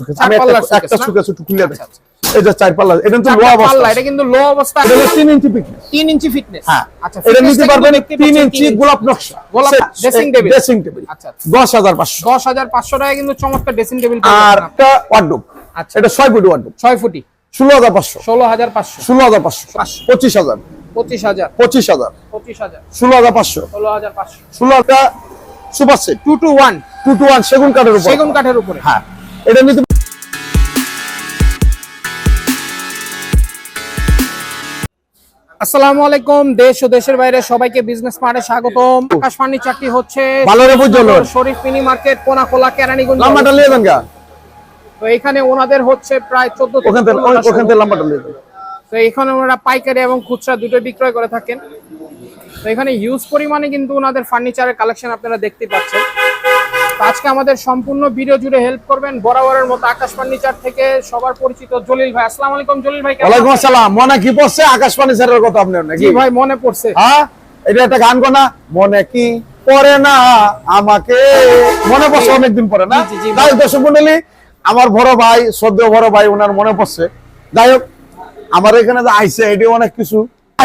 সুকেস আমি একটা পাল্লার suitcase একটা না? সুকেস একটু খুলে আচ্ছা, দেখ এই চার পাল্লা এটা তো লো অবস্থা। এটা কিন্তু লো অবস্থা। এটা হলো ইঞ্চি পিকনেস 3 ইঞ্চি ফিটনেস হ্যাঁ আচ্ছা এটা নিতে পারবেন কিন্তু দেখতে তিন পাচ্ছেন ইঞ্চি গোলাপ নকশা। গোলাপ dressing table। ড্রেসিং টেবিল আচ্ছা, আচ্ছা। দশ হাজার পাঁচশো। 10500 টাকা কিন্তু চমৎকার ড্রেসিং টেবিল আর একটা ওয়ার্ডরোব আচ্ছা। এটা ছয় ফুট ওয়ার্ডরোব 6 ফুটি। ষোলো হাজার পাঁচশো। 16500 ষোলো হাজার পাঁচশো। পাঁচশো। পঁচিশ হাজার। 25000 পঁচিশ হাজার। 25000 ষোলো হাজার পাঁচশো। 16500 ষোলো হাজার super set 2 two 1 two two one সেগুন কাঠের উপর। সেগুন কাঠের উপরে। হ্যাঁ। এটা নিতে আসসালামু আলাইকুম দেশ ও দেশের বাইরে সবাইকে বিজনেস মার্টে স্বাগতম। আকাশ ফার্নিচারটি হচ্ছে শরীফ মিনি মার্কেট কোনাকোলা কেরানীগঞ্জ লাম্বাটা নিয়ে যান তো এখানে ওনাদের হচ্ছে প্রায় 14 ওখান থেকে ওখান থেকে লাম্বাটা নিয়ে যান তো এখানে ওনারা পাইকারি এবং খুচরা দুটো বিক্রয় করে থাকেন। তো এখানে হিউজ পরিমাণে কিন্তু ওনাদের ফার্নিচারের কালেকশন আপনারা দেখতে পাচ্ছেন। আজকে আমাদের সম্পূর্ণ ভিডিও জুড়ে হেল্প করবেন বরাবরের মতো আকাশ ফার্নিচার থেকে সবার পরিচিত জলিল ভাই। আসসালামু আলাইকুম জলিল ভাই ওয়ালাইকুম? আসসালাম। মনে কি পড়ছে? আকাশবাণী স্যারের কথা আপনার নাকি? ভাই মনে পড়ছে। হ্যাঁ? এটা একটা গান কোনা মনে কি পড়ে না আমাকে? মনে পড়ছে অনেকদিন পরে না? হোক, দর্শক মন্ডলী আমার বড় ভাই সদ্য বড় ভাই ওনার মনে পড়ছে। যাই হোক আমার এখানে যে আইসে এটি অনেক কিছু।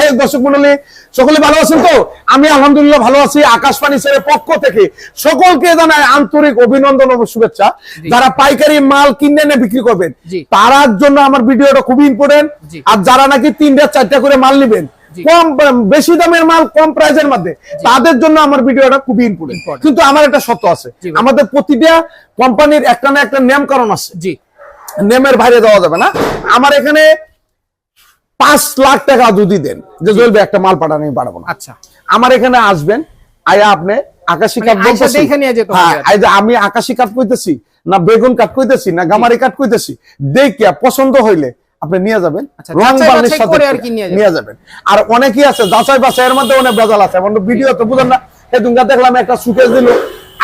হোক, দর্শক মন্ডলী সকলে ভালো আছেন তো? আমি আলহামদুলিল্লাহ ভালো আছি। আকাশবাণী স্যারের পক্ষ থেকে সকলকে জানাই আন্তরিক অভিনন্দন ও শুভেচ্ছা। যারা পাইকারি মাল কিনে এনে বিক্রি করবেন জি। তার জন্য আমার ভিডিওটা খুবই ইম্পর্টেন্ট আর যারা নাকি তিনটা চারটা করে মাল নেবেন কম বেশি দামের মাল কম মধ্যে তাদের জন্য আমার ভিডিওটা খুবই ইম্পর্টেন্ট কিন্তু আমার একটা সত্য আছে। আমাদের প্রতিটা কোম্পানির একটা না একটা কারণ আছে। জি। নেমের বাইরে দেওয়া যাবে না। আমার এখানে পাঁচ লাখ টাকা যদি দেন যে জ্বলবে একটা মাল পাঠানো আমি পাঠাবো না। আচ্ছা। আমার এখানে আসবেন আয়া আপনি আকাশি মানে কাঠ হ্যাঁ আমি আকাশি কাঠ কইতেছি না বেগুন কাঠ কইতেছি না গামারি কাঠ কইতেছি দেখিয়া পছন্দ হইলে আপনি নিয়ে যাবেন আচ্ছা, রং সাথে নিয়ে যাবেন। আর অনেকেই আছে যাচাই বাছাইয়ের মধ্যে অনেক বেজাল আছে ভিডিও তো বুঝেন না। দেখলাম একটা সুকেস দিল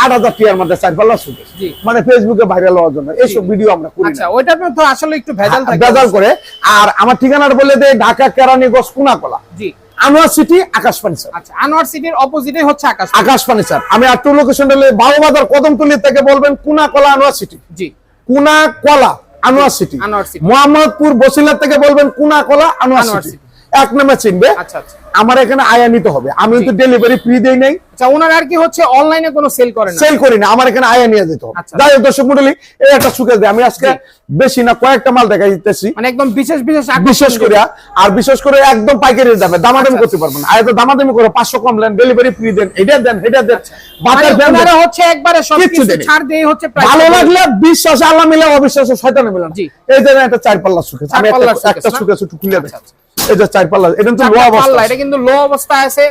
আট হাজার টিয়ার মধ্যে চার পাল্লা সুকেস মানে ফেসবুকে ভাইরাল হওয়ার জন্য। এইসব ভিডিও আমরা করি আচ্ছা না ওইটার তো আসলে একটু ভেজাল বেজাল করে। আর আমার ঠিকানাটা বলে দেয় ঢাকা কেরানীগঞ্জ কুনাকলা জি। আনোয়ার সিটি আকাশ ফার্নিচার আচ্ছা আনোয়ার সিটির অপোজিটে হচ্ছে আকাশ আকাশ ফার্নিচার আমি আর টু লোকেশন দিলে বাবুবাজার কদমতলি থেকে বলবেন কুনাকলা আনোয়ার সিটি জি। Konakola Anwar city Anwar city. Mohammadpur Basila থেকে বলবেন কুনাকলা আনোয়ার সিটি। এক নামে চিনবে। আচ্ছা আচ্ছা। আমার এখানে আয়া নিতে হবে। আমি তো ডেলিভারি ফ্রি দেই নাই। আচ্ছা ওনার আর কি হচ্ছে অনলাইনে কোনো সেল করে সেল করি না আমার এখানে আয়া নিয়ে যেতে হবে। যাই হোক দর্শক মন্ডলী এই একটা সুখে দেয় আমি আজকে বেশি না কয়েকটা মাল দেখা দিতেছি মানে একদম বিশেষ বিশেষ বিশেষ করে আর বিশেষ করে একদম পাইকারি দামে। দামাদামি করতে পারবেন আর তো দামাদামি করে পাঁচশো কম দেন ডেলিভারি ফ্রি দেন এটা দেন এটা দেন। মানে বাটার দেন ওনারা হচ্ছে একবারে সব কিছু। ছাড় দিয়ে হচ্ছে ভালো লাগলে বিশ্বাসে আল্লাহ মিলে অবিশ্বাস শয়তানে মিলে না। জি। এই যে একটা চার পাল্লা সুখে। আমি একটা- না? সুখে একটু খুলে দেখ আচ্ছা, আচ্ছা। যে চার পাল্লা এটা তো লো অবস্থা। এটা কিন্তু লো অবস্থায় আছে।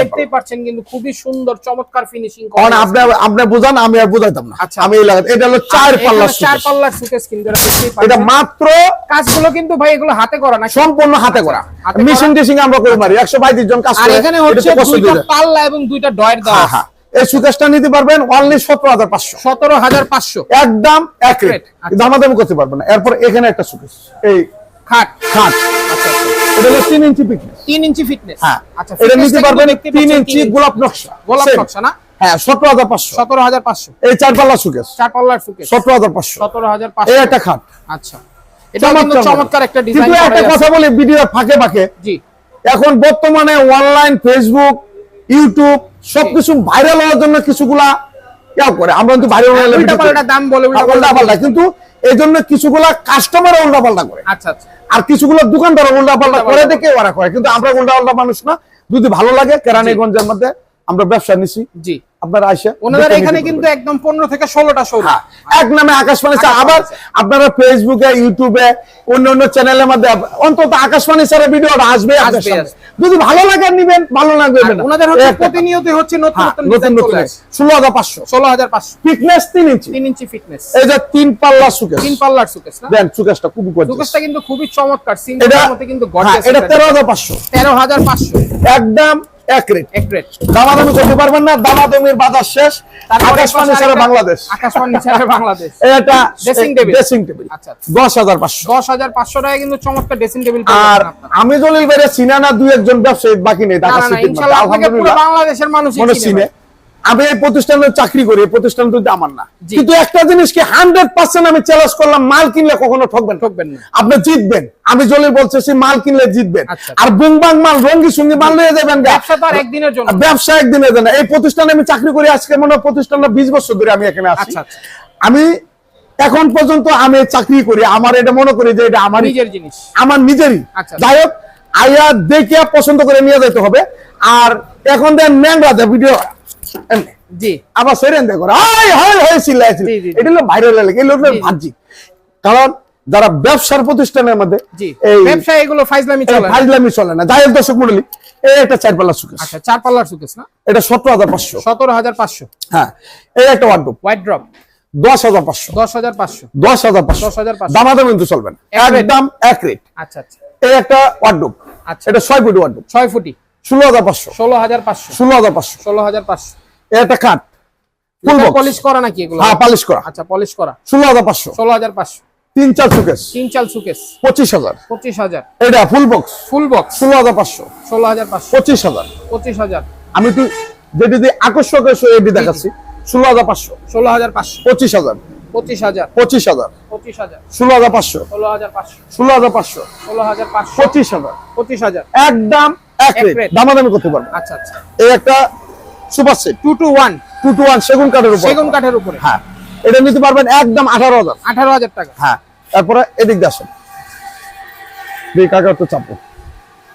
দেখতেই পাচ্ছেন কিন্তু খুবই সুন্দর চমৎকার ফিনিশিং কারণ আপনি আপনি বুঝান আমি আর বুঝাইতাম না। আচ্ছা। আমি এই লাগাতে এটা হলো চার পাল্লা চার পাল্লার সুকেস কিন্তু এটা দেখতেই এটা মাত্র কাজগুলো কিন্তু ভাই এগুলো হাতে করা না সম্পূর্ণ হাতে করা। হাতে করা। আমরা করে মারি। একশো বাইশ জন কাজ আর করে এখানে হচ্ছে দুইটা পাল্লা এবং দুইটা ডয়ের দেওয়া হ্যাঁ হ্যাঁ। এই সুকেশটা নিতে পারবেন অনলি সতেরো হাজার পাঁচশো। সতেরো হাজার পাঁচশো। একদম এক রেট rate, আচ্ছা। দামাদামি করতে পারবেন না। এরপর এখানে একটা সুকেশ এই খাট। খাট। আচ্ছা আচ্ছা। এটা হলো তিন ইঞ্চি পিকনিক তিন ইঞ্চি ফিটনেস হ্যাঁ। আচ্ছা এটা নিতে পারবেন দেখতে ইঞ্চি গোলাপ নকশা। গোলাপ নকশা না? হ্যাঁ সতেরো হাজার পাঁচশো। সতেরো হাজার পাঁচশো। এই চার পাল্লা সুকেশ চার পাল্লার সুকেস সতেরো হাজার পাঁচশো। সতেরো হাজার এই একটা খাট। আচ্ছা। এটা কিন্তু চমৎকার। একটা ডিজাইন কিন্তু একটা কথা বলি ভিডিও ফাঁকে ফাঁকে। জি। এখন বর্তমানে অনলাইন ফেসবুক ইউটিউব সবকিছু ভাইরাল হওয়ার জন্য কিছুগুলা ইয়া করে। আমরা কিন্তু ভাইরাল হলে দাম বলে উল্টা উল্টা পাল্টা কিন্তু এই জন্য কিছুগুলা কাস্টমার উল্টা পাল্টা করে। আচ্ছা আচ্ছা। আর কিছুগুলো দোকানদার উল্টা পাল্টা করে দেখে ওরা করে কিন্তু আমরা উল্টা পাল্টা মানুষ না। যদি ভালো লাগে কেরানীগঞ্জের মধ্যে আমরা ব্যবসা নিছি। জি। আপনারা আইসা ওনাদের এখানে কিন্তু একদম পনেরো থেকে ষোলোটা শোরুম হ্যাঁ, এক নামে আকাশবাণী স্যার আবার আপনারা ফেসবুকে ইউটিউবে অন্য অন্য চ্যানেলের মধ্যে অন্তত আকাশবাণী ভিডিওটা আসবে আসবে, যদি ভালো লাগে নিবেন ভালো লাগবে না। ওনাদের হচ্ছে প্রতিনিয়ত হচ্ছে নতুন হ্যাঁ, নতুন নতুন ডিজাইন চলে আসে ষোলো হাজার পাঁচশো। ষোলো হাজার পাঁচশো। ফিটনেস তিন ইঞ্চি। ইঞ্চি ফিটনেস এই যে তিন পাল্লা সুকেশ তিন পাল্লার সুকেস না? দেন gorgeous। সুকেসটা কিন্তু খুবই চমৎকার। এটা সিঙ্গেলের মধ্যে কিন্তু গর্জিয়াস এটা তেরো হাজার পাঁচশো। তেরো হাজার পাঁচশো। একদম এক রেট। এক রেট। দামাদামি করতে পারবেন না দামাদামির বাজার শেষ। আকাশবাণী ছাড়া Bangladesh. Akash Dressing dressing table আচ্ছা, আচ্ছা। দশ হাজার পাঁচশো। দশ হাজার পাঁচশো টাকা কিন্তু চমৎকার ড্রেসিং টেবিল আর আমি দলিল বাইরে চিনা না দু একজন ব্যবসায়ী বাকি নেই ঢাকা ইনশাআল্লাহ পুরো বাংলাদেশের মানুষ মনে চিনে আমি এই প্রতিষ্ঠানে চাকরি করি এই প্রতিষ্ঠান কিন্তু আমার না। কিন্তু একটা জিনিস কি হান্ড্রেড পার্সেন্ট আমি চ্যালেঞ্জ করলাম মাল কিনলে কখনো ঠকবেন ঠকবেন না। আপনি জিতবেন। আমি জলি বলতেছি মাল কিনলে জিতবেন। আচ্ছা। আর বুংবাং মাল রঙ্গি সঙ্গী মাল নিয়ে যাবেন ব্যবসা তো একদিনের জন্য। ব্যবসা একদিনের জন্য। এই প্রতিষ্ঠানে আমি চাকরি করি আজকে মনে হয় প্রতিষ্ঠানটা বিশ বছর ধরে আমি এখানে আছি। আচ্ছা, আচ্ছা। আমি এখন পর্যন্ত আমি চাকরি করি আমার এটা মনে করি যে এটা আমার নিজের জিনিস। আমার নিজেরই। যাই হোক আইয়া দেখে পছন্দ করে নিয়ে যেতে হবে। আর এখন দেন দেয় ভিডিও জি আবার সেরেন দেখো হাই হাই হাই চিল্লাইছিল জি, জি, জি। এটা হলো ভাইরাল লাগে এই লোকটা জি, জি। কারণ যারা ব্যবসার প্রতিষ্ঠানের মধ্যে এই ব্যবসায় এগুলো ফাইজলামি চলে না। ফাজলামি চলে না যাই দর্শক মন্ডলী এই একটা চার পাল্লা সুকেশ আচ্ছা চার পাল্লার সুকেস না এটা সতেরো হাজার পাঁচশো হ্যাঁ এই একটা ওয়ার্ডরোব দশ হাজার পাঁচশো দশ হাজার পাঁচশো দশ হাজার পাঁচশো 10,500 দামাদামি কিন্তু চলবে না একদম এক রেট আচ্ছা আচ্ছা এই একটা ওয়ার্ডরোব আচ্ছা। এটা ছয় ফুট ওয়ার্ডরোব ছয় ফুটি ষোলো হাজার পাঁচশো ষোলো হাজার পাঁচশো ষোলো হাজার পাঁচশো ষোলো হাজার পাঁচশো কাঠ ফুল পলিশ করা নাকি এগুলো হ্যাঁ পালিশ করা আচ্ছা পলিশ করা ষোলো হাজার পাঁচশো ষোলো হাজার পাঁচশো তিন চার সুকেশ তিন চাল সুকেস পঁচিশ হাজার পঁচিশ হাজার এটা ফুল বক্স ফুল বক্স ষোলো হাজার পাঁচশো ষোলো হাজার পাঁচশো পঁচিশ হাজার পঁচিশ হাজার আমি তুই যেটি দিয়ে আকর্ষক এটি দেখাচ্ছি ষোলো হাজার পাঁচশো ষোলো হাজার পাঁচশো পঁচিশ হাজার পঁচিশ হাজার পঁচিশ হাজার পঁচিশ হাজার ষোলো হাজার পাঁচশো ষোলো হাজার পাঁচশো ষোলো হাজার পাঁচশো ষোলো হাজার পাঁচশো পঁচিশ হাজার পঁচিশ হাজার একদম এক দামাদামি করতে পারবে আচ্ছা আচ্ছা এই একটা super set. Two two one two two one সেগুন কাঠের উপর। সেগুন কাঠের উপরে। হ্যাঁ। এটা নিতে পারবেন একদম আঠারো হাজার। আঠারো হাজার টাকা। হ্যাঁ। তারপরে এদিক দিয়ে আসেন। দুই কাকা তো চাপো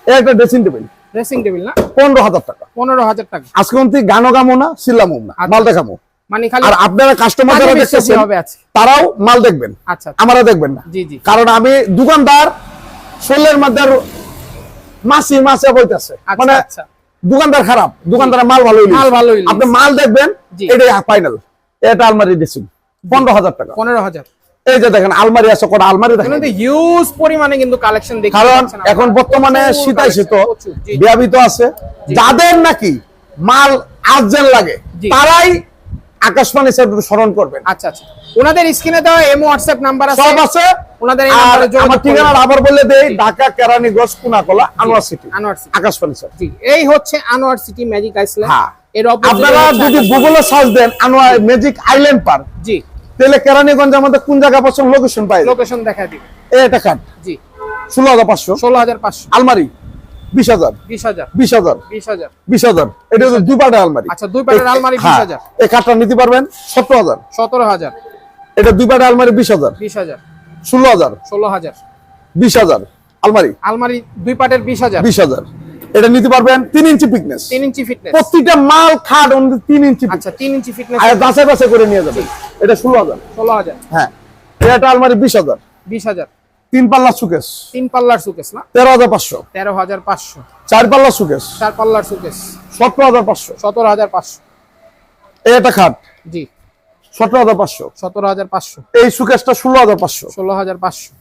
একটা ড্রেসিং টেবিল ড্রেসিং টেবিল না? পনেরো হাজার টাকা। পনেরো হাজার টাকা। আজকে কিন্তু গানও গামো না সিল্লামো না। আচ্ছা। মাল দেখামো। মানে খালি আর আপনারা কাস্টমার যারা দেখতেছেন তারাও মাল দেখবেন। আচ্ছা আচ্ছা। আমরা দেখবেন না। জি জি। কারণ আমি দোকানদার শোলের মধ্যে মাসি মাসে বইতেছে। আচ্ছা মানে আচ্ছা। দোকানদার খারাপ দোকানদার মাল ভালো মাল ভালো আপনি মাল দেখবেন। এটাই ফাইনাল এটা আলমারি দিচ্ছি। পনেরো হাজার টাকা। পনেরো হাজার। এই যে দেখেন আলমারি আছে কটা আলমারি দেখেন। হিউজ পরিমাণে কিন্তু কালেকশন দেখি কারণ এখন বর্তমানে শীতাই শীত। বিয়াবিত আছে। যাদের নাকি মাল আর্জেন্ট লাগে। তারাই আকাশবাণী স্যার স্মরণ করবেন। আচ্ছা আচ্ছা। ওনাদের স্ক্রিনে দেওয়া এমও হোয়াটসঅ্যাপ নাম্বার আছে। সব আছে। ওনাদের এই নাম্বারে যোগাযোগ আমার ঠিকানা আবার বলে দেই Dhaka Keraniganj Konakola Anwar city. Anwar city. Akashbani sir. জি এই হচ্ছে আনোয়ার সিটি ম্যাজিক আইসল্যান্ড হ্যাঁ। এর opposite আপনারা যদি গুগলে সার্চ দেন আনোয়ার ম্যাজিক আইল্যান্ড পার্ক জি। তাহলে কেরানীগঞ্জ আমাদের কোন জায়গা পাচ্ছেন লোকেশন পাই। লোকেশন দেখা দিবে। একটা কাঠ জি। ষোলো হাজার পাঁচশো। ষোলো হাজার পাঁচশো। আলমারি। বিশ হাজার বিশ হাজার বিশ হাজার বিশ হাজার বিশ হাজার এটা হচ্ছে দুই পাটের আলমারি আচ্ছা, দুই পাটের আলমারি হ্যাঁ, 20,000 এই কাঠটা নিতে পারবেন সতেরো হাজার সতেরো হাজার এটা দুই পাটের আলমারি বিশ হাজার বিশ হাজার ষোলো হাজার ষোলো হাজার বিশ হাজার আলমারি আলমারি দুই পাটের বিশ হাজার বিশ হাজার এটা নিতে পারবেন তিন ইঞ্চি পিকনেস তিন ইঞ্চি ফিটনেস প্রতিটা মাল খাট অন্য তিন ইঞ্চি আচ্ছা তিন ইঞ্চি ফিটনেস আর বাসে বাসে করে নিয়ে যাবেন এটা ষোলো হাজার ষোলো হাজার হ্যাঁ এটা আলমারি বিশ হাজার বিশ হাজার তিন পাল্লা সুকেশ তিন পাল্লার সুকেস না তেরো হাজার পাঁচশো তেরো হাজার পাঁচশো চার পাল্লা সুকেশ চার পাল্লার সুকেস সতেরো হাজার পাঁচশো সতেরো হাজার পাঁচশো এটা খাট জি সতেরো হাজার পাঁচশো সতেরো হাজার পাঁচশো এই সুকেশটা ষোলো হাজার পাঁচশো ষোলো হাজার পাঁচশো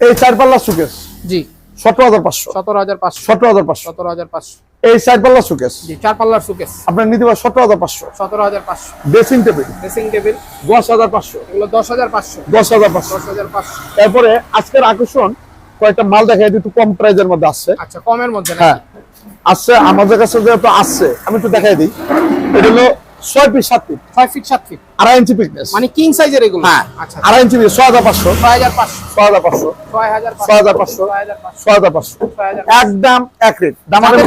এই চার পাল্লার সুকেশ জি সতেরো হাজার পাঁচশো সতেরো হাজার পাঁচশো সতেরো হাজার পাঁচশো সতেরো হাজার পাঁচশো এই চার পাল্লার সুকেশ জি চার পাল্লার সুকেস আপনার নিতে পারেন সতেরো হাজার পাঁচশো। সতেরো হাজার পাঁচশো। ড্রেসিং টেবিল ড্রেসিং টেবিল দশ হাজার পাঁচশো। এগুলো দশ হাজার পাঁচশো। দশ হাজার পাঁচশো। দশ হাজার পাঁচশো। তারপরে আজকের আকর্ষণ কয়েকটা মাল দেখা যায় একটু কম প্রাইজের মধ্যে আসছে। আচ্ছা কমের মধ্যে হ্যাঁ আসছে আমাদের কাছে যেহেতু আসছে আমি একটু দেখাই দিই। এটা হলো ছয় পিস সাত পিস ছয় ফিট সাত ফিট আড়াই ইঞ্চি পিকনেস মানে কিং সাইজের এগুলো? হ্যাঁ আচ্ছা আড়াই ইঞ্চি ছয় হাজার পাঁচশো। ছয় হাজার পাঁচশো। ছয় হাজার পাঁচশো। ছয় হাজার ছয় হাজার পাঁচশো। ছয় হাজার পাঁচশো। একদম এক রেট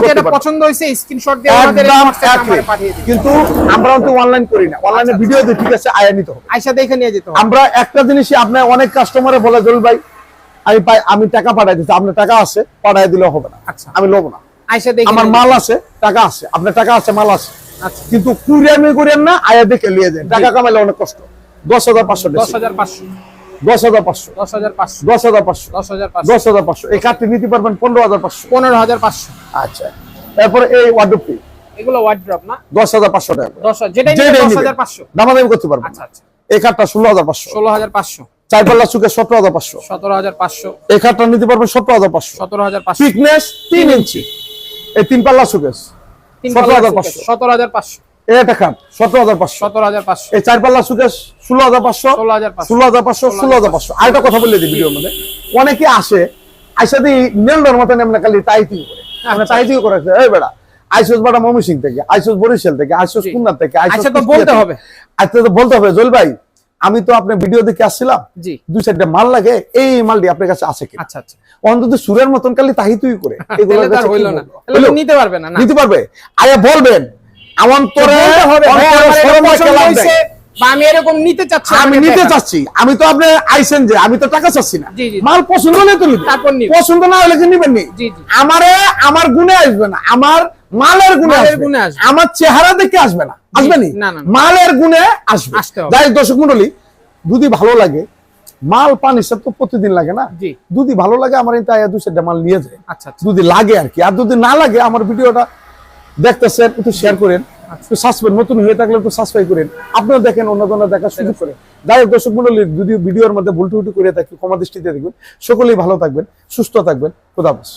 যেটা পছন্দ হয়েছে স্ক্রিনশট দিয়ে আমাদের এক রেট কিন্তু আমরা তো অনলাইন করি না। অনলাইনে ভিডিও দিয়ে ঠিক আছে? আয়া নিতে হবে। আয়সা দেখে নিয়ে যেতে আমরা একটা জিনিসই আপনার অনেক কাস্টমারে বলে জল ভাই আমি পাই আমি টাকা পাঠাই দিচ্ছি। আপনার টাকা আছে পাঠাই দিলে হবে না। আচ্ছা। আমি লোব না। আয়সা দেখে আমার মাল আছে টাকা আছে। আপনার টাকা আছে মাল আছে। কিন্তু কুরিয়ামি করেন না আয়া দেখে নিয়ে যান টাকা কামাইলে অনেক কষ্ট দশ হাজার পাঁচশো দশ হাজার পাঁচশো দশ হাজার পাঁচশো দশ হাজার পাঁচশো দশ হাজার পাঁচশো দশ হাজার দশ হাজার পাঁচশো এই কার্ডটি নিতে পারবেন পনেরো হাজার পাঁচশো পনেরো হাজার পাঁচশো আচ্ছা তারপরে এই ওয়ার্ডরোবটি এগুলো ওয়ার্ড্রপ না দশ হাজার পাঁচশো টাকা দশ হাজার যেটাই যেটাই নিবে দশ হাজার পাঁচশো দামাদামি করতে পারবেন আচ্ছা আচ্ছা এই কার্ডটা ষোলো হাজার পাঁচশো ষোলো হাজার পাঁচশো চার পাল্লা চুকে সতেরো হাজার পাঁচশো সতেরো হাজার পাঁচশো এই কার্ডটা নিতে পারবেন সতেরো হাজার পাঁচশো সতেরো হাজার পাঁচশো থিকনেস তিন ইঞ্চি এই তিন পাল্লা তিন সতেরো হাজার পাঁচশো। সতেরো হাজার পাঁচশো। সতেরো হাজার পাঁচশো। সতেরো হাজার পাঁচশো। এই চার পাল্লা ষোলো হাজার পাঁচশো ষোলো হাজার পাঁচশো। ষোলো হাজার পাঁচশো ষোলো হাজার পাঁচশো। আরেকটা কথা বলে দিই ভিডিওর মধ্যে। অনেকে আসে আইসা নেলডোর মতন এমনি খালি টাইপিং করে। আমরা টাইপিং করে এই বেড়া। আইসোস বাটা ময়মনসিং থেকে আইসোস বরিশাল থেকে আইসোস। খুলনা থেকে আইসোস আচ্ছা তো বলতে হবে। আচ্ছা তো বলতে হবে জল ভাই। আমি তো আপনার ভিডিও দেখে আসছিলাম। দুই চারটা মাল লাগে এই মালটি আপনার কাছে আছে কি আচ্ছা আচ্ছা। অন্তত সুরের মতন খালি তাহি তুই করে। হইল? নিতে পারবে না নিতে পারবে? আরে বলবেন আমি এরকম নিতে চাচ্ছি আমি নিতে চাচ্ছি। আমি তো আপনি আইসেন যে আমি তো টাকা চাচ্ছি না। মাল পছন্দ হলে তো নিবে পছন্দ না হলে নিবেন নি। আমারে আমার গুণে আসবে না। আমার মালের গুণে। আমার চেহারা দেখে আসবে না। আসবে নি? না, না, না। মালের গুণে আসবে। যাই দর্শক মন্ডলী যদি ভালো লাগে মাল পানি সব তো প্রতিদিন লাগে না। যদি ভালো লাগে আমার দু চারটা মাল নিয়ে যায়। আচ্ছা আচ্ছা। যদি লাগে আর কি। আর যদি না লাগে আমার ভিডিওটা দেখতেছেন একটু শেয়ার করেন একটু সাবস্ক্রাইব নতুন হয়ে থাকলে একটু সাবস্ক্রাইব করেন। আপনারা দেখেন অন্যজনের দেখার সুযোগ করেন যাই হোক দর্শক মন্ডলী যদি ভিডিওর মধ্যে ভুল টুটি করে থাকি ক্ষমা দৃষ্টিতে দেখবেন। সকলেই ভালো থাকবেন সুস্থ থাকবেন। খোদা হাফেজ।